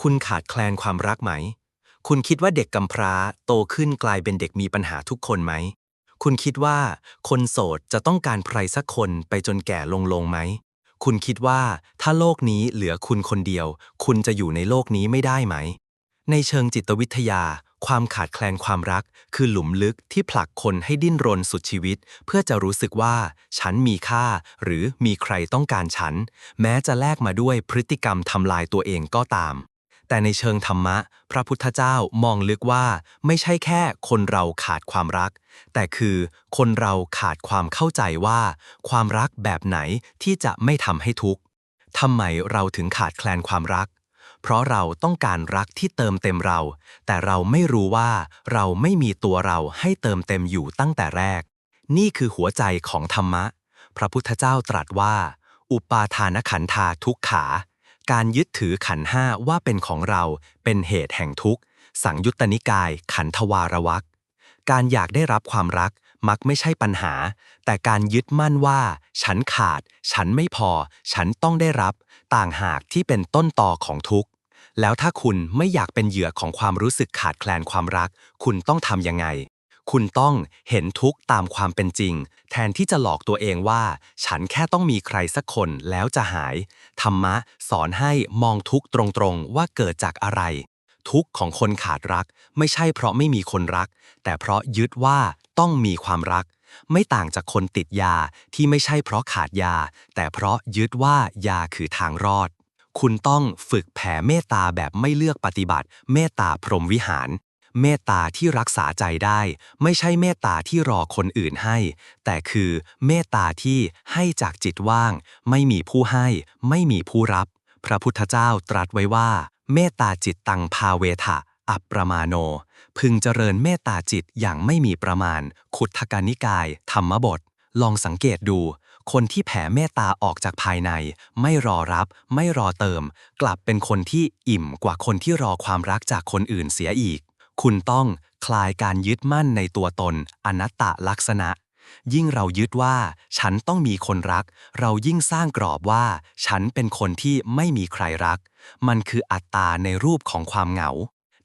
คุณขาดแคลนความรักไหม คุณคิดว่าเด็กกำพร้าโตขึ้นกลายเป็นเด็กมีปัญหาทุกคนไหม คุณคิดว่าคนโสดจะต้องการใครสักคนไปจนแก่ลงลงไหม คุณคิดว่าถ้าโลกนี้เหลือคุณคนเดียว คุณจะอยู่ในโลกนี้ไม่ได้ไหม ในเชิงจิตวิทยา ความขาดแคลนความรัก คือหลุมลึกที่ผลักคนให้ดิ้นรนสุดชีวิต เพื่อจะรู้สึกว่า ฉันมีค่า หรือมีใครต้องการฉัน แม้จะแลกมาด้วยพฤติกรรมทำลายตัวเองก็ตาม แต่ในเชิงธรรมะ พระพุทธเจ้ามองลึกว่า ไม่ใช่แค่คนเราขาดความรัก แต่คือคนเราขาดความเข้าใจว่า ความรักแบบไหนที่จะไม่ทำให้ทุกข์ทำไมเราถึงขาดแคลนความรัก เพราะเราต้องการรักที่เติมเต็มเรา แต่เราไม่รู้ว่าเราไม่มีตัวเราให้เติมเต็มอยู่ตั้งแต่แรก นี่คือหัวใจของธรรมะ พระพุทธเจ้าตรัสว่า อุปาทานขันธาทุกขา การยึดถือขันห้าว่าเป็นของเราเป็นเหตุแห่งทุกข์ สังยุตตนิกาย ขันธวารวักการอยากได้รับความรักมักไม่ใช่ปัญหา แต่การยึดมั่นว่า ฉันขาด ฉันไม่พอ ฉันต้องได้รับ ต่างหากที่เป็นต้นต่อของทุกข์ แล้วถ้าคุณไม่อยากเป็นเหยื่อของความรู้สึกขาดแคลนความรัก คุณต้องทำยังไง คุณต้องเห็นทุกข์ตามความเป็นจริง แทนที่จะหลอกตัวเองว่า ฉันแค่ต้องมีใครสักคนแล้วจะหาย ธรรมะสอนให้มองทุกข์ตรงๆ ว่าเกิดจากอะไร ทุกข์ของคนขาดรัก ไม่ใช่เพราะไม่มีคนรัก แต่เพราะยึดว่าต้องมีความรัก ไม่ต่างจากคนติดยาที่ไม่ใช่เพราะขาดยา แต่เพราะยึดว่ายาคือทางรอด คุณต้องฝึกแผ่เมตตาแบบไม่เลือกปฏิบัติ เมตตาพรหมวิหาร เมตตาที่รักษาใจได้ ไม่ใช่เมตตาที่รอคนอื่นให้ แต่คือเมตตาที่ให้จากจิตว่าง ไม่มีผู้ให้ ไม่มีผู้รับ พระพุทธเจ้าตรัสไว้ว่า เมตตาจิตตังพาเวทะอัปประมาโน พึงเจริญเมตตาจิตอย่างไม่มีประมาณ ขุทธกานิกาย ธรรมบท ลองสังเกตดู คนที่แผ่เมตตาออกจากภายใน ไม่รอรับ ไม่รอเติม กลับเป็นคนที่อิ่มกว่าคนที่รอความรักจากคนอื่นเสียอีก คุณต้องคลายการยึดมั่นในตัวตน อนัตตลักษณะ ยิ่งเรายึดว่า ฉันต้องมีคนรัก เรายิ่งสร้างกรอบว่า ฉันเป็นคนที่ไม่มีใครรัก มันคืออัตตาในรูปของความเหงา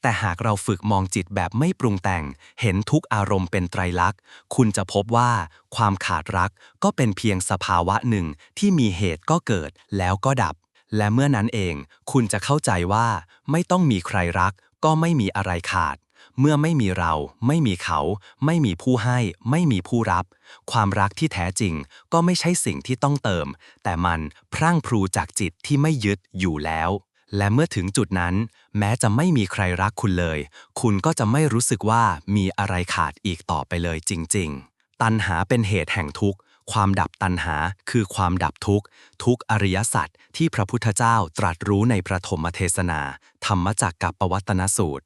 แต่หากเราฝึกมองจิตแบบไม่ปรุงแต่ง เห็นทุกอารมณ์เป็นไตรลักษณ์ คุณจะพบว่า ความขาดรักก็เป็นเพียงสภาวะหนึ่งที่มีเหตุก็เกิดแล้วก็ดับและเมื่อนั้นเอง คุณจะเข้าใจว่า ไม่ต้องมีใครรัก ก็ไม่มีอะไรขาด เมื่อไม่มีเรา ไม่มีเขา ไม่มีผู้ให้ ไม่มีผู้รับ ความรักที่แท้จริงก็ไม่ใช่สิ่งที่ต้องเติม แต่มันพรั่งพรูจากจิตที่ไม่ยึดอยู่แล้ว และเมื่อถึงจุดนั้น แม้จะไม่มีใครรักคุณเลย คุณก็จะไม่รู้สึกว่ามีอะไรขาดอีกต่อไปเลยจริง ๆ ตัณหาเป็นเหตุแห่งทุกข์ ความดับตัณหา คือความดับทุกข์ ทุกอริยสัจที่พระพุทธเจ้าตรัสรู้ในพระธรรมเทศนา ธรรมจักกับปวัตนสูตร